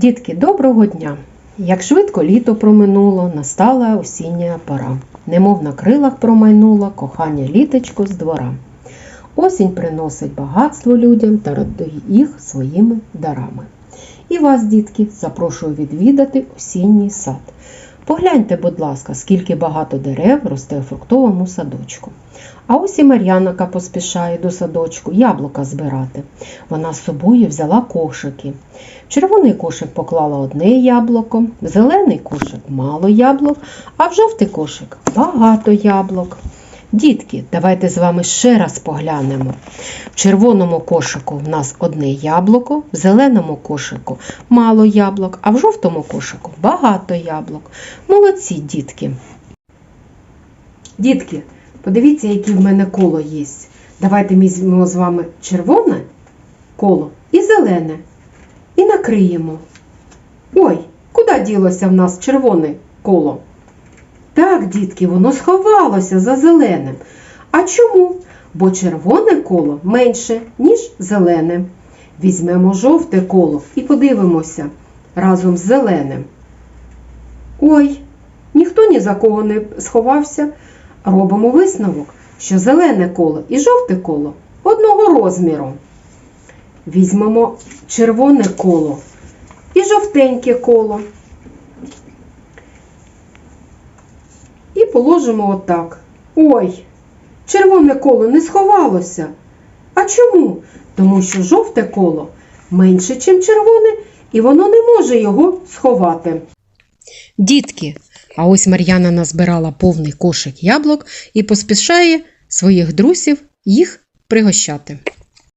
Дітки, доброго дня! Як швидко літо проминуло, настала осіння пора. Немов на крилах промайнула кохання літочко з двора. Осінь приносить багатство людям та радує їх своїми дарами. І вас, дітки, запрошую відвідати осінній сад. Погляньте, будь ласка, скільки багато дерев росте у фруктовому садочку. А ось і Мар'янка поспішає до садочку яблука збирати. Вона з собою взяла кошики. В червоний кошик поклала одне яблуко, в зелений кошик мало яблук, а в жовтий кошик багато яблук. Дітки, давайте з вами ще раз поглянемо. В червоному кошику в нас одне яблуко, в зеленому кошику мало яблук, а в жовтому кошику багато яблук. Молодці, дітки. Дітки, подивіться, яке в мене коло є. Давайте візьмемо з вами червоне коло і зелене. І накриємо. Ой, куди ділося в нас червоне коло? Так, дітки, воно сховалося за зеленим. А чому? Бо червоне коло менше, ніж зелене. Візьмемо жовте коло і подивимося разом з зеленим. Ой, ніхто ні за кого не сховався. Робимо висновок, що зелене коло і жовте коло одного розміру. Візьмемо червоне коло і жовтеньке коло. Положимо отак. Ой, червоне коло не сховалося. А чому? Тому що жовте коло менше, ніж червоне, і воно не може його сховати. Дітки, а ось Мар'яна назбирала повний кошик яблук і поспішає своїх друзів їх пригощати.